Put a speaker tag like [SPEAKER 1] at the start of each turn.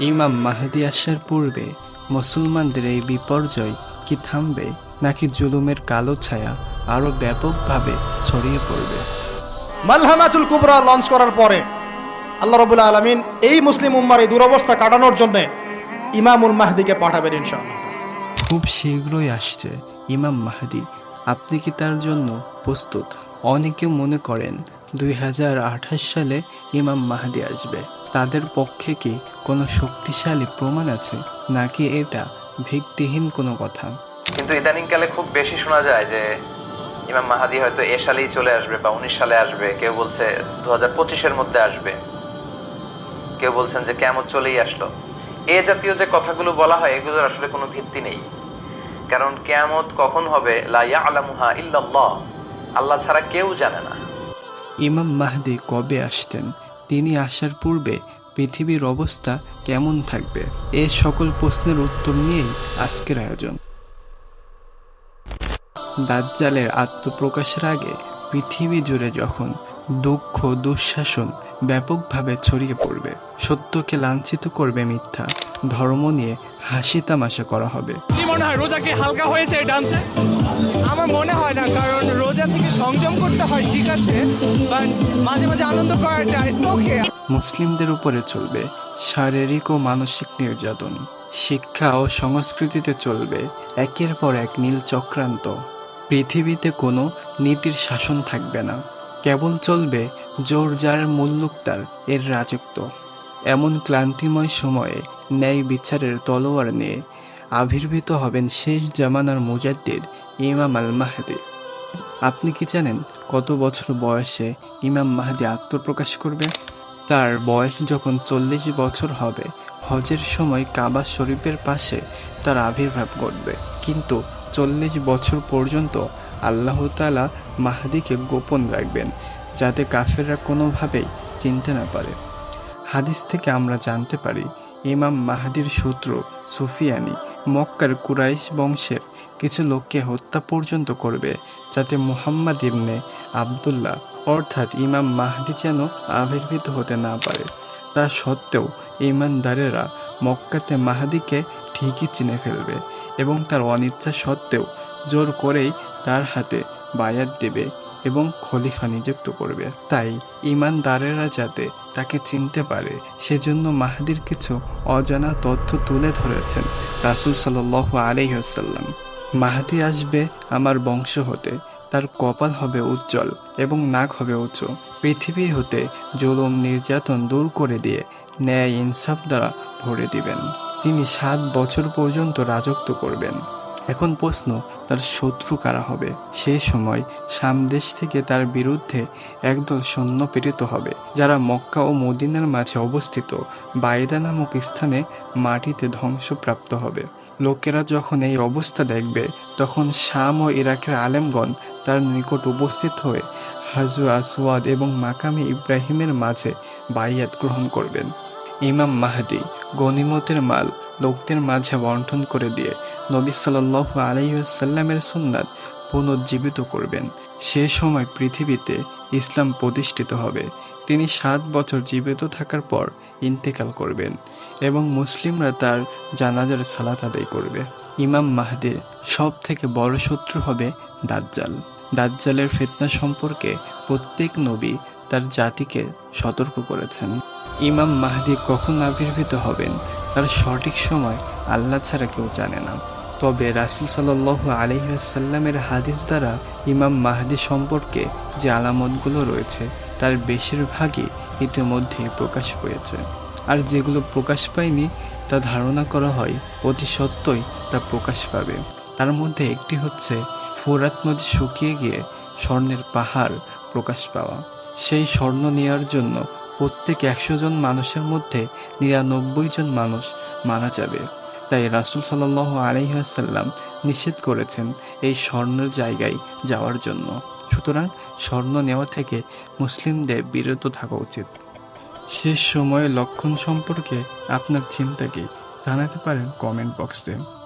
[SPEAKER 1] ইমাম মাহাদি আসার পূর্বে মুসলমানদের এই বিপর্যয় কি থামবে নাকি জুলুমের কালো ছায়া আরও ব্যাপকভাবে ছড়িয়ে পড়বে?
[SPEAKER 2] মালহামাতুল কুবরা লঞ্চ করার পরে আল্লাহ রবুল্লা আলমিন এই মুসলিম উম্মার এই দুরবস্থা কাটানোর জন্যে ইমামুল মাহদিকে পাঠাবেন ইনশাআল্লাহ।
[SPEAKER 1] খুব শীঘ্রই আসছে ইমাম মাহাদি। আপনি কি তার জন্য প্রস্তুত? অনেকে মনে করেন দুই হাজার আঠাশ সালে ইমাম মাহাদি আসবে। তাদের পক্ষে কি কোনো শক্তিশালী প্রমাণ আছে? নাকি এটা ভিত্তিহীন কোনো কথা?
[SPEAKER 3] কিন্তু ইদানিংকালে খুব বেশি শোনা যায় যে ইমাম মাহাদি হয়তো এ সালেই চলে আসবে বা উনিশ সালে আসবে। কেউ বলছে দু হাজার পঁচিশের মধ্যে আসবে। কেউ বলছেন যে কেমন চলেই আসলো। এ জাতীয় যে কথাগুলো বলা হয় এগুলোর আসলে কোনো ভিত্তি নেই। কারণ কেয়ামত কখন হবে? লা ইয়ালামুহা ইল্লাল্লাহ। আল্লাহ ছাড়া কেউ জানে না।
[SPEAKER 1] ইমাম মাহদি কবে আসতেন? তিনি আসার পূর্বে পৃথিবীর অবস্থা কেমন থাকবে? এ সকল প্রশ্নের উত্তর নিয়েই আজকের আয়োজন। দাজ্জালের আত্মপ্রকাশের আগে পৃথিবী জুড়ে যখন দুঃখ, দুঃশাসন ব্যাপকভাবে ছড়িয়ে পড়বে, সত্যকে লাঞ্ছিত করবে মিথ্যা, ধর্ম নিয়ে হাসি তামাশা করা হবে।
[SPEAKER 4] মনে হয় হালকা হয়েছে ডান্সে? সংযম করতে হয়, ঠিক আছে? বাট মাঝে মাঝে আনন্দ করাটা ইটস ওকে
[SPEAKER 1] মুসলিমদের উপরে চলবে শারীরিক ও মানসিক নির্যাতন। শিক্ষা ও সংস্কৃতিতে চলবে একের পর এক নীল চক্রান্ত। পৃথিবীতে কোনো নীতির শাসন থাকবে না। কেবল চলবে জোর যার মুল্লুকতার এর রাজত্ব। এমন ক্লান্তিময় সময়ে ন্যায় বিচারের তলোয়ার নিয়ে আবির্ভূত হবেন শেষ জামানার মুজাদ্দিদ ইমাম আল মাহাদি আপনি কি জানেন কত বছর বয়সে ইমাম মাহাদি আত্মপ্রকাশ করবে? তার বয়স যখন চল্লিশ বছর হবে, হজের সময় কাবা শরীফের পাশে তার আবির্ভাব ঘটবে। কিন্তু চল্লিশ বছর পর্যন্ত আল্লাহ তালা মাহাদিকে গোপন রাখবেন, যাতে কাফেররা কোনোভাবেই চিনতে না পারে। হাদিস থেকে আমরা জানতে পারি, ইমাম মাহাদির সূত্র সুফিয়ানি মক্কার কুরাইশ বংশের কিছু লোককে হত্যা পর্যন্ত করবে, যাতে মোহাম্মদ ইবনে আবদুল্লাহ, অর্থাৎ ইমাম মাহদি যেন আবির্ভূত হতে না পারে। তা সত্ত্বেও ইমানদারেরা মক্কাতে মাহাদিকে ঠিকই চিনে ফেলবে এবং তার অনিচ্ছা সত্ত্বেও জোর করেই তার হাতে বায়াত দেবে। এবং খলিফা নিযুক্ত করবে। তাই ইমানদারেরা যাতে তাকে চিনতে পারে, সেজন্য মাহাদির কিছু অজানা তথ্য তুলে ধরেছেন রাসুল সাল্লাহ আলহ্লাম মাহাদি আসবে আমার বংশ হতে, তার কপাল হবে উজ্জ্বল এবং নাক হবে উঁচু। পৃথিবী হতে জুলুম, নির্যাতন দূর করে দিয়ে ন্যায়, ইনসাফ দ্বারা ভরে দিবেন। তিনি সাত বছর পর্যন্ত রাজত্ব করবেন। এখন প্রশ্ন, তার শত্রু কারা হবে? সেই সময় সামদেশ থেকে তার বিরুদ্ধে একদল সৈন্য প্রেরিত হবে, যারা মক্কা ও মদিনার মাঝে অবস্থিত। বাইদা নামক স্থানে মাটিতে ধ্বংসপ্রাপ্ত হবে। লোকেরা যখন এই অবস্থা দেখবে, তখন শাম ও ইরাকের আলেমগণ তার নিকট উপস্থিত হয়ে হাজু আসওয়াদ এবং মাকামে ইব্রাহিমের মাঝে বাইয়াত গ্রহণ করবেন। ইমাম মাহাদি গনিমতের মাল লোকদের মাঝে বন্টন করে দিয়ে নবী সাল্লাহ আলাইসাল্লামের সুন্নাত পুনর্জীবিত করবেন। সে সময় পৃথিবীতে ইসলাম প্রতিষ্ঠিত হবে। তিনি সাত বছর জীবিত থাকার পর ইন্তেকাল করবেন এবং মুসলিমরা তার জানাজার সালাত আদায় করবে। ইমাম মাহাদির সব থেকে বড় শত্রু হবে দাজ্জাল। দাজ্জালের ফেতনা সম্পর্কে প্রত্যেক নবী তার জাতিকে সতর্ক করেছেন। ইমাম মাহাদি কখন আবির্ভূত হবেন তার সঠিক সময় আল্লাহ ছাড়া কেউ জানে না। তবে রাসুল সাল্লাহ আলহিসাল্লামের হাদিস দ্বারা ইমাম মাহাদি সম্পর্কে যে আলামতগুলো রয়েছে, তার বেশিরভাগই ইতিমধ্যেই প্রকাশ পেয়েছে। আর যেগুলো প্রকাশ পায়নি, তা ধারণা করা হয় অতি সত্যই তা প্রকাশ পাবে। তার মধ্যে একটি হচ্ছে ফোরাত নদী শুকিয়ে গিয়ে স্বর্ণের পাহাড় প্রকাশ পাওয়া। সেই স্বর্ণ নেওয়ার জন্য প্রত্যেক একশো জন মানুষের মধ্যে নিরানব্বই জন মানুষ মারা যাবে। তাই রাসুল সাল্লাহ আলহিহাসাল্লাম নিষেধ করেছেন এই স্বর্ণের জায়গায় যাওয়ার জন্য। সুতরাং স্বর্ণ নেওয়া থেকে মুসলিমদের বিরত থাকা উচিত। শেষ সময়ে লক্ষণ সম্পর্কে আপনার চিন্তা কি জানাতে পারেন কমেন্ট বক্সে।